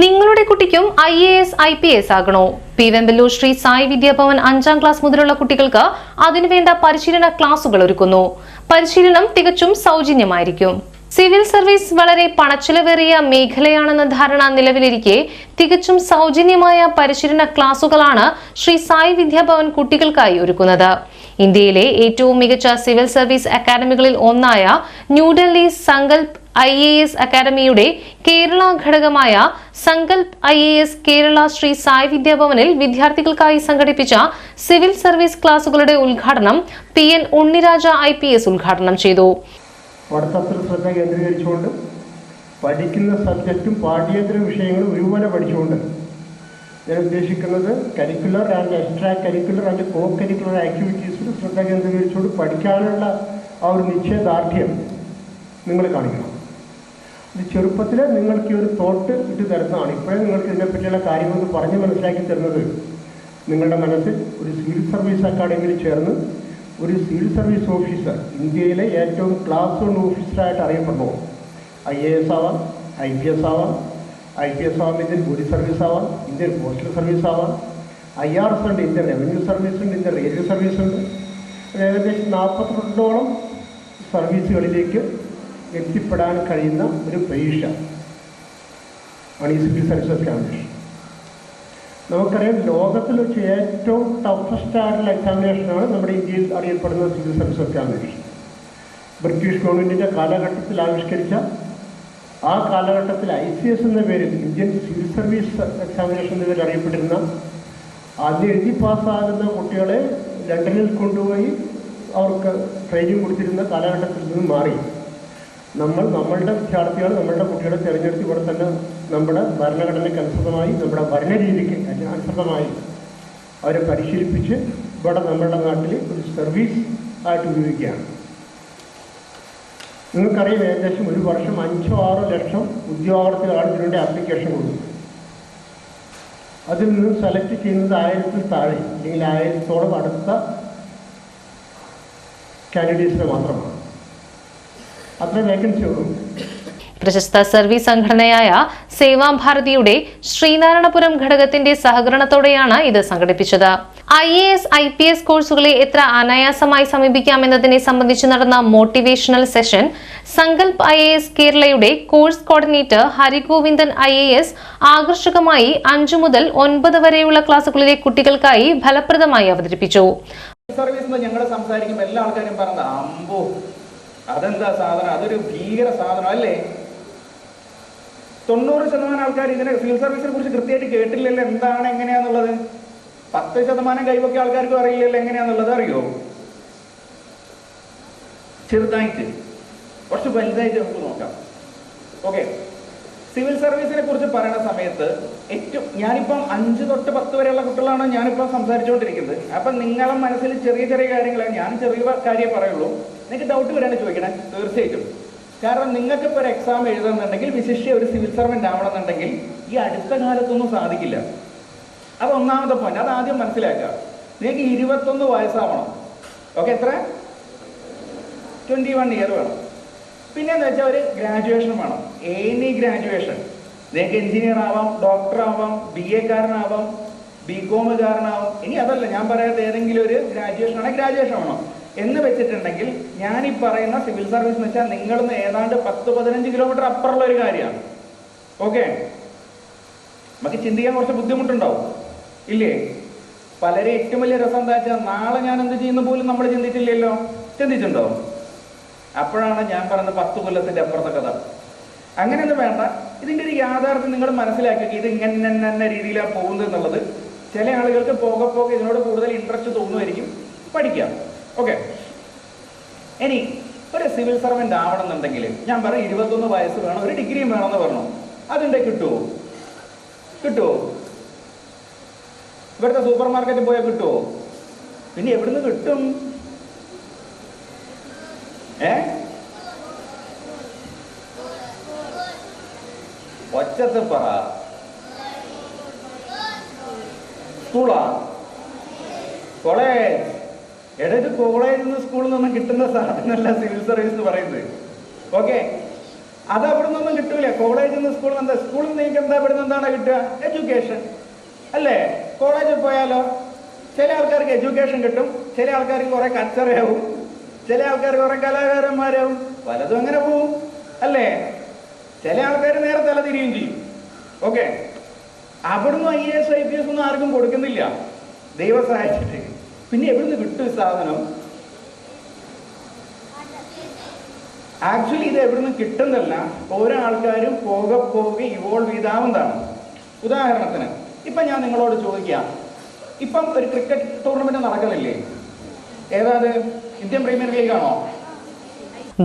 നിങ്ങളുടെ കുട്ടിക്കും I A S I P S ആകണോ? P Vemballur Shri Sai Vidyabhavan അഞ്ചാം ക്ലാസ് മുതലുള്ള കുട്ടികൾക്ക് അതിനുവേണ്ട പരിശീലന ക്ലാസുകൾ ഒരുക്കുന്നു. പരിശീലനം തികച്ചും സൗജന്യമായിരിക്കും. സിവിൽ സർവീസ് വളരെ പണച്ചിലവേറിയ മേഖലയാണെന്ന ധാരണ നിലവിലിരിക്കെ തികച്ചും സൗജന്യമായ പരിശീലന ക്ലാസുകളാണ് ശ്രീ സായി വിദ്യാഭവൻ കുട്ടികൾക്കായി ഒരുക്കുന്നത്. ഇന്ത്യയിലെ ഏറ്റവും മികച്ച സിവിൽ സർവീസ് അക്കാദമികളിൽ ഒന്നായ New Delhi Sankalp I A S അക്കാദമിയുടെ കേരള ഘടകമായ Sankalp I A S Kerala Shri Sai വിദ്യാഭവനിൽ വിദ്യാർത്ഥികൾക്കായി സംഘടിപ്പിച്ച സിവിൽ സർവീസ് ക്ലാസുകളുടെ ഉദ്ഘാടനം P N Unniraja I P S ഉദ്ഘാടനം ചെയ്തു. പഠിക്കുന്ന സബ്ജക്റ്റും പാഠ്യേതര വിഷയങ്ങളും ഒരുപോലെ പഠിച്ചുകൊണ്ട് ഞാൻ ഉദ്ദേശിക്കുന്നത് curricular and extra curricular and co curricular ആക്ടിവിറ്റീസിൽ ശ്രദ്ധ കേന്ദ്രീകരിച്ചുകൊണ്ട് പഠിക്കാനുള്ള ആ ഒരു നിശ്ചയദാർഢ്യം നിങ്ങൾ കാണിക്കണം. ഇത് ചെറുപ്പത്തിൽ നിങ്ങൾക്ക് ഈ ഒരു തോട്ട് ഇട്ട് തരുന്നതാണ്. ഇപ്പോഴേ നിങ്ങൾക്ക് ഇതിനെ പറ്റിയുള്ള കാര്യങ്ങൾ പറഞ്ഞ് മനസ്സിലാക്കി തരുന്നത് നിങ്ങളുടെ മനസ്സിൽ ഒരു സിവിൽ സർവീസ് അക്കാഡമിയിൽ ചേർന്ന് ഒരു സിവിൽ സർവീസ് ഓഫീസർ ഇന്ത്യയിലെ ഏറ്റവും ക്ലാസ് വൺ ഓഫീസറായിട്ട് അറിയപ്പെടുന്നു ഐ എ എസ് ആവാം ഐ പി എസ് ആവാം ഐ പി എസ് ആവാം ഇന്ത്യൻ പോലീസ് സർവീസ് ആവാം ഇന്ത്യൻ പോസ്റ്റൽ സർവീസ് ആവാം. ഐ ആർ എസ് ഉണ്ട് ഇന്ത്യൻ റവന്യൂ സർവീസ് ഉണ്ട് ഇന്ത്യൻ റെയിൽവേ സർവീസ് ഉണ്ട്. ഏകദേശം നാൽപ്പത്തിരണ്ടോളം സർവീസുകളിലേക്ക് എത്തിപ്പെടാൻ കഴിയുന്ന ഒരു പരീക്ഷ ആണ് ഈ സിവിൽ സർവീസ് എക്സാമിനേഷൻ നമുക്കറിയാം ലോകത്തിൽ വെച്ച് ഏറ്റവും ടഫസ്റ്റ് ആയിട്ടുള്ള എക്സാമിനേഷനാണ് നമ്മുടെ ഇന്ത്യയിൽ അറിയപ്പെടുന്ന സിവിൽ സർവീസ് എക്സാമിനേഷൻ ബ്രിട്ടീഷ് ഗവൺമെന്റിന്റെ കാലഘട്ടത്തിൽ ആവിഷ്കരിച്ച ആ കാലഘട്ടത്തിൽ ഐ സി എസ് എന്ന പേരിൽ ഇന്ത്യൻ സിവിൽ സർവീസ് എക്സാമിനേഷൻ എന്ന പേരിൽ അറിയപ്പെട്ടിരുന്ന ആദ്യം എഴുതി പാസ്സാകുന്ന കുട്ടികളെ ലണ്ടനിൽ കൊണ്ടുപോയി അവർക്ക് ട്രെയിനിങ് കൊടുത്തിരുന്ന കാലഘട്ടത്തിൽ നിന്ന് മാറി. നമ്മൾ നമ്മളുടെ വിദ്യാർത്ഥികൾ നമ്മളുടെ കുട്ടികളെ തിരഞ്ഞെടുത്ത് ഇവിടെ തന്നെ നമ്മുടെ ഭരണഘടനയ്ക്ക് അനുസൃതമായി നമ്മുടെ ഭരണരീതിക്ക് അനുസൃതമായി അവരെ പരിശീലിപ്പിച്ച് ഇവിടെ നമ്മുടെ നാട്ടിൽ ഒരു സർവീസ് ആയിട്ട് ഉപയോഗിക്കുകയാണ്. നിങ്ങൾക്കറിയാം ഏകദേശം ഒരു വർഷം അഞ്ചോ ആറോ ലക്ഷം ഉദ്യോഗാർത്ഥികളാണ് ഇതിനുവേണ്ടി ആപ്ലിക്കേഷൻ കൊടുക്കുന്നത്. അതിൽ നിന്ന് സെലക്ട് ചെയ്യുന്നത് ആയിരത്തിൽ താഴെ അല്ലെങ്കിൽ ആയിരത്തോളം അടുത്ത കാൻഡിഡേറ്റ്സിനെ മാത്രമാണ്. അത്ര വേക്കൻസി ഉള്ളൂ. പ്രശസ്ത സർവീസ് സംഘടനയായ സേവാഭാരതിയുടെ ശ്രീനാരായണപുരം ഘടകത്തിന്റെ സഹകരണത്തോടെയാണ് ഇത് സംഘടിപ്പിച്ചത്. I A S I P S കോഴ്സുകളെ എത്ര അനായാസമായി സമീപിക്കാമെന്നതിനെ സംബന്ധിച്ച് നടന്ന motivational session Sankalp I A S കേരളയുടെ course coordinator Harigovindan I A S ആകർഷകമായി അഞ്ചു മുതൽ ഒൻപത് വരെയുള്ള ക്ലാസുകളിലെ കുട്ടികൾക്കായി ഫലപ്രദമായി അവതരിപ്പിച്ചു. സർവീസ് ഞങ്ങൾ സംസാരിക്കുമ്പോൾ എല്ലാ ആൾക്കാരും പറഞ്ഞു അമ്പോ അതെന്താ സാധനം? അതൊരു ഭീകര സാധനം അല്ലേ? തൊണ്ണൂറ് ശതമാനം ആൾക്കാർ ഇതിനെ സിവിൽ സർവീസിനെ കുറിച്ച് കൃത്യമായിട്ട് കേട്ടില്ലല്ലോ. എന്താണ് എങ്ങനെയാന്നുള്ളത്? പത്ത് ശതമാനം കൈവൊക്കെ ആൾക്കാർക്കും അറിയില്ലല്ലോ എങ്ങനെയാന്നുള്ളത് അറിയോ? ചെറുതായിട്ട്. കുറച്ച് വലുതായിട്ട് നമുക്ക് നോക്കാം. ഓക്കെ സിവിൽ സർവീസിനെ കുറിച്ച് പറയുന്ന സമയത്ത് ഏറ്റവും ഞാനിപ്പം അഞ്ച് തൊട്ട് പത്ത് വരെയുള്ള കുട്ടികളാണ് ഞാനിപ്പം സംസാരിച്ചുകൊണ്ടിരിക്കുന്നത്. അപ്പം നിങ്ങളെ മനസ്സിൽ ചെറിയ ചെറിയ കാര്യങ്ങളാണ്. ഞാൻ ചെറിയ കാര്യം പറയുള്ളൂ. നിങ്ങൾക്ക് ഡൗട്ട് വരാണ് ചോദിക്കണേ. തീർച്ചയായിട്ടും. കാരണം നിങ്ങൾക്ക് ഇപ്പോൾ ഒരു എക്സാം എഴുതുന്നുണ്ടെങ്കിൽ വിശിഷ്യ ഒരു സിവിൽ സർവന്റ് ആവണമെന്നുണ്ടെങ്കിൽ ഈ അടുത്ത കാലത്തൊന്നും സാധിക്കില്ല. അത് ഒന്നാമത്തെ പോയിന്റ് അത് ആദ്യം മനസ്സിലാക്കുക. നിങ്ങൾക്ക് ഇരുപത്തൊന്ന് വയസ്സാവണം. ഓക്കെ എത്ര? ട്വന്റി വൺ ഇയർ വേണം. പിന്നെ എന്ന് വെച്ചാൽ ഒരു ഗ്രാജുവേഷൻ വേണം. എനി ഗ്രാജുവേഷൻ നിങ്ങൾക്ക് എഞ്ചിനീയർ ആവാം ഡോക്ടർ ആവാം ബി എക്കാരനാവാം ബി കോമുകാരനാവാം ഇനി അതല്ല ഞാൻ പറയാത്ത ഏതെങ്കിലും ഒരു ഗ്രാജുവേഷൻ ആണെങ്കിൽ ഗ്രാജുവേഷൻ വേണം. എന്ന് വെച്ചിട്ടുണ്ടെങ്കിൽ ഞാൻ ഈ പറയുന്ന സിവിൽ സർവീസ് എന്ന് വെച്ചാൽ നിങ്ങളിന്ന് ഏതാണ്ട് പത്ത് പതിനഞ്ച് കിലോമീറ്റർ അപ്പുറമുള്ള ഒരു കാര്യമാണ്. ഓക്കെ നമുക്ക് ചിന്തിക്കാൻ കുറച്ച് ബുദ്ധിമുട്ടുണ്ടാവും. ഇല്ലേ? പലരെ ഏറ്റവും വലിയ രസം എന്താ വെച്ചാൽ നാളെ ഞാൻ എന്ത് ചെയ്യുന്ന പോലും നമ്മൾ ചിന്തിച്ചില്ലല്ലോ. ചിന്തിച്ചിട്ടുണ്ടോ? അപ്പോഴാണ് ഞാൻ പറയുന്നത് പത്ത് കൊല്ലത്തിന്റെ അപ്പുറത്തെ കഥ. അങ്ങനെയൊന്നും വേണ്ട. ഇതിന്റെ ഒരു യാഥാർത്ഥ്യം നിങ്ങൾ മനസ്സിലാക്കി ഇത് ഇങ്ങനെ തന്നെ രീതിയിലാണ് പോകുന്നത് എന്നുള്ളത്. ചില ആളുകൾക്ക് പോകെ പോകെ ഇതിനോട് കൂടുതൽ ഇൻട്രസ്റ്റ് തോന്നുമായിരിക്കും. പഠിക്കാം. ഓക്കെ ഇനി ഒരു സിവിൽ സർവന്റ് ആവണമെന്നുണ്ടെങ്കിൽ ഞാൻ പറയും ഇരുപത്തൊന്ന് വയസ്സ് വേണം ഒരു ഡിഗ്രിയും വേണമെന്ന് പറഞ്ഞു. അതിന്റെ കിട്ടുമോ കിട്ടുമോ ഇവിടുത്തെ സൂപ്പർ മാർക്കറ്റിൽ പോയാൽ കിട്ടുമോ പിന്നെ എവിടുന്ന് കിട്ടും? ഏ? ഒച്ചത്ത് പറ. സ്കൂളാ? കോളേജ് എടാ ഇത് കോളേജിൽ നിന്ന് സ്കൂളിൽ നിന്നും കിട്ടുന്ന സാധനമല്ല സിവിൽ സർവീസ് എന്ന് പറയുന്നത്. ഓക്കെ? അത് അവിടെ നിന്നൊന്നും കിട്ടൂല. കോളേജിൽ നിന്ന് സ്കൂളിൽ നിന്ന് എന്താ? സ്കൂളിൽ നിന്ന് നിങ്ങൾക്ക് എന്താ ഇവിടെ നിന്ന് എന്താണ് കിട്ടുക? എഡ്യൂക്കേഷൻ. അല്ലേ? കോളേജിൽ പോയാലോ? ചില ആൾക്കാർക്ക് എഡ്യൂക്കേഷൻ കിട്ടും. ചില ആൾക്കാർക്ക് കുറെ കച്ചറയാവും. ചില ആൾക്കാർക്ക് കുറെ കലാകാരന്മാരാവും. പലതും അങ്ങനെ പോവും. അല്ലേ? ചില ആൾക്കാർ നേരെ തല തിരിയും ചെയ്യും. ഓക്കെ? അവിടുന്ന് I S I P S ഒന്നും ആർക്കും കൊടുക്കുന്നില്ല. ദൈവം സഹായിച്ചിട്ട്. പിന്നെ എവിടുന്ന് കിട്ടും സാധനം? ആക്ച്വലി ഇത് എവിടുന്ന് കിട്ടുന്നല്ല. ഓരോ ആൾക്കാരും പോക പോകെ ഇവോൾവ് ചെയ്താവുന്നതാണ്. ഉദാഹരണത്തിന് ഇപ്പം ഞാൻ നിങ്ങളോട് ചോദിക്കാം. ഇപ്പം ഒരു ക്രിക്കറ്റ് ടൂർണമെന്റ് നടക്കുന്നില്ലേ? ഏതാത് ഇന്ത്യൻ പ്രീമിയർ ലീഗ് ആണോ?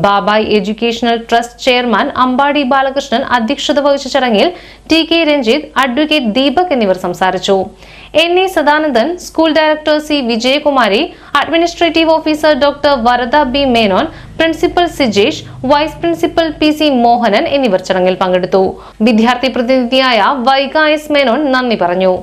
Babai educational trust chairman Ambadi Balakrishnan അധ്യക്ഷത വഹിച്ച ചടങ്ങിൽ T K Ranjith advocate Deepak എന്നിവർ സംസാരിച്ചു. N A Sadanandan school director C Vijayakumari administrative officer doctor Varada B Menon principal Sijesh vice principal P C Mohanan എന്നിവർ ചടങ്ങിൽ പങ്കെടുത്തു. വിദ്യാർത്ഥി പ്രതിനിധിയായ Vaiga S Menon നന്ദി പറഞ്ഞു.